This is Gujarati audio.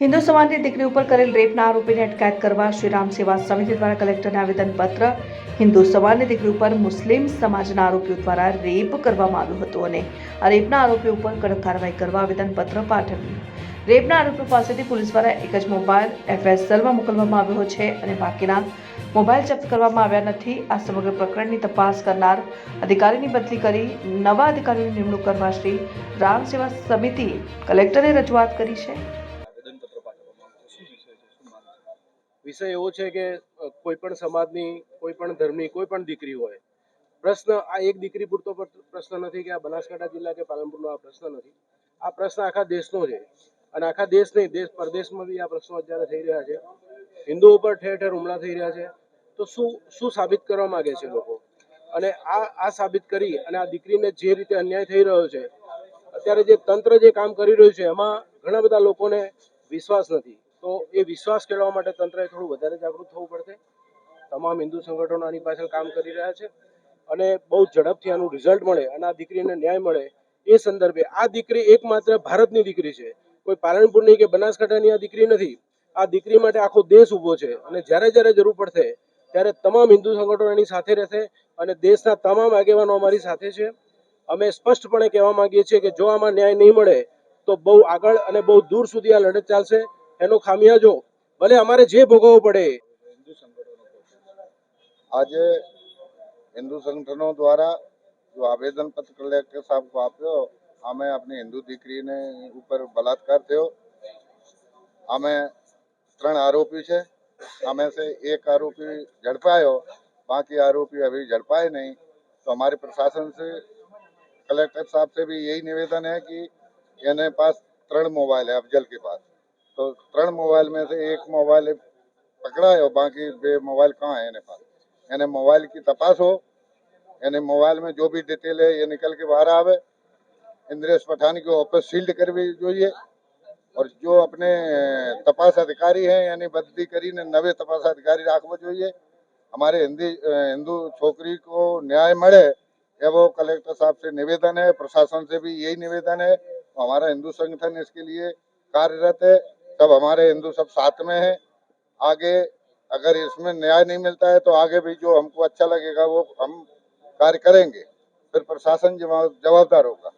હિન્દુ સમાજની દીકરી ઉપર કરેલ રેપના આરોપીને અટકાયત કરવા શ્રી રામ સેવા સમિતિ દ્વારા કલેક્ટરને આવેદનપત્ર. હિન્દુ સમાજની દીકરી ઉપર મુસ્લિમ સમાજના આરોપીઓ દ્વારા રેપ કરવામાં આવ્યો હતો અને આ રેપના આરોપીઓ ઉપર કડક કાર્યવાહી કરવા આવેદનપત્ર પાઠવ્યું. રેપના આરોપીઓ પાસેથી પોલીસ દ્વારા એક જ મોબાઈલ એફએસએલમાં મોકલવામાં આવ્યો છે અને બાકીના મોબાઈલ જપ્ત કરવામાં આવ્યા નથી. આ સમગ્ર પ્રકરણની તપાસ કરનાર અધિકારીની બદલી કરી નવા અધિકારીની નિમણૂક કરવા શ્રી રામ સેવા સમિતિ કલેક્ટરે રજૂઆત કરી છે. વિષય એવો છે કે કોઈ પણ સમાજની કોઈ પણ ધર્મની કોઈ પણ દીકરી હોય, પ્રશ્ન, આ એક દીકરી પૂરતો પ્રશ્ન નથી કે આ બનાસકાંઠા જિલ્લા કે પાલનપુરનો આ પ્રશ્ન નથી. આ પ્રશ્ન આખા દેશનો છે. અને આખા દેશ નહીં, દેશ પરદેશમાં બી આ પ્રશ્નો અત્યારે થઈ રહ્યા છે. હિન્દુઓ ઉપર ઠેર ઠેર હુમલા થઈ રહ્યા છે. તો શું શું સાબિત કરવા માંગે છે લોકો? અને આ આ સાબિત કરી અને આ દીકરીને જે રીતે અન્યાય થઈ રહ્યો છે, અત્યારે જે તંત્ર જે કામ કરી રહ્યું છે, એમાં ઘણા બધા લોકોને વિશ્વાસ નથી. તો એ વિશ્વાસ કેળવવા માટે તંત્રએ થોડું વધારે જાગૃત થવું પડશે. તમામ હિન્દુ સંગઠનો આની પાછળ કામ કરી રહ્યા છે અને બહુ ઝડપથી આનું રિઝલ્ટ મળે અને આ દીકરીને ન્યાય મળે એ સંદર્ભે આ દીકરી એકમાત્ર ભારતની દીકરી છે. કોઈ પાલનપુરની કે બનાસકાંઠાની આ દીકરી નથી. આ દીકરી માટે આખો દેશ ઊભો છે અને જ્યારે જ્યારે જરૂર પડશે ત્યારે તમામ હિન્દુ સંગઠનો એની સાથે રહેશે અને દેશના તમામ આગેવાનો અમારી સાથે છે. અમે સ્પષ્ટપણે કહેવા માંગીએ છીએ કે જો આમાં ન્યાય નહીં મળે તો બહુ આગળ અને બહુ દૂર સુધી આ લડત ચાલશે. એનો ખામિયાજો ભલે અમારે જે ભોગવવો પડે આજે હિન્દુ સંગઠનો દ્વારા જો આવેદન પત્ર કલેક્ટર સાહેબ को આપ્યો અમે આપણી હિન્દુ દીકરીને ઉપર બલાત્કાર થયો અમે ત્રણ આરોપી છે અમે से एक आरोपी झड़पायो बाकी आरोपी अभी झड़पाए नहीं तो हमारे प्रशासन से कलेक्टर साहब से भी यही निवेदन है कि एने पास त्रण मोबाइल है अफजल के पास तो त्रण मोबाइल में से एक मोबाइल पकड़ा है और बाकी बे मोबाइल कहाँ है इन्हें पास यानी मोबाइल की तपास हो यानी मोबाइल में जो भी डिटेल है ये निकल के बाहर आवे इंद्रेश पठानी की ऑफिस सील्ड करवी જોઈએ और जो अपने तपास अधिकारी हैं यानी बदली કરીને નવે તપાસ અધિકારી રાખવો જોઈએ हमारे हिंदी हिंदू छोकरी को न्याय મળે एवं कलेक्टर साहब से निवेदन है प्रशासन से भी यही निवेदन है हमारा हिंदू संगठन इसके लिए कार्यरत है सब हमारे हिंदू सब साथ में है। आगे अगर इसमें न्याय नहीं मिलता है तो आगे भी जो हमको अच्छा लगेगा, वो हम कार्य करेंगे। फिर प्रशासन जवाब जवाबदार होगा।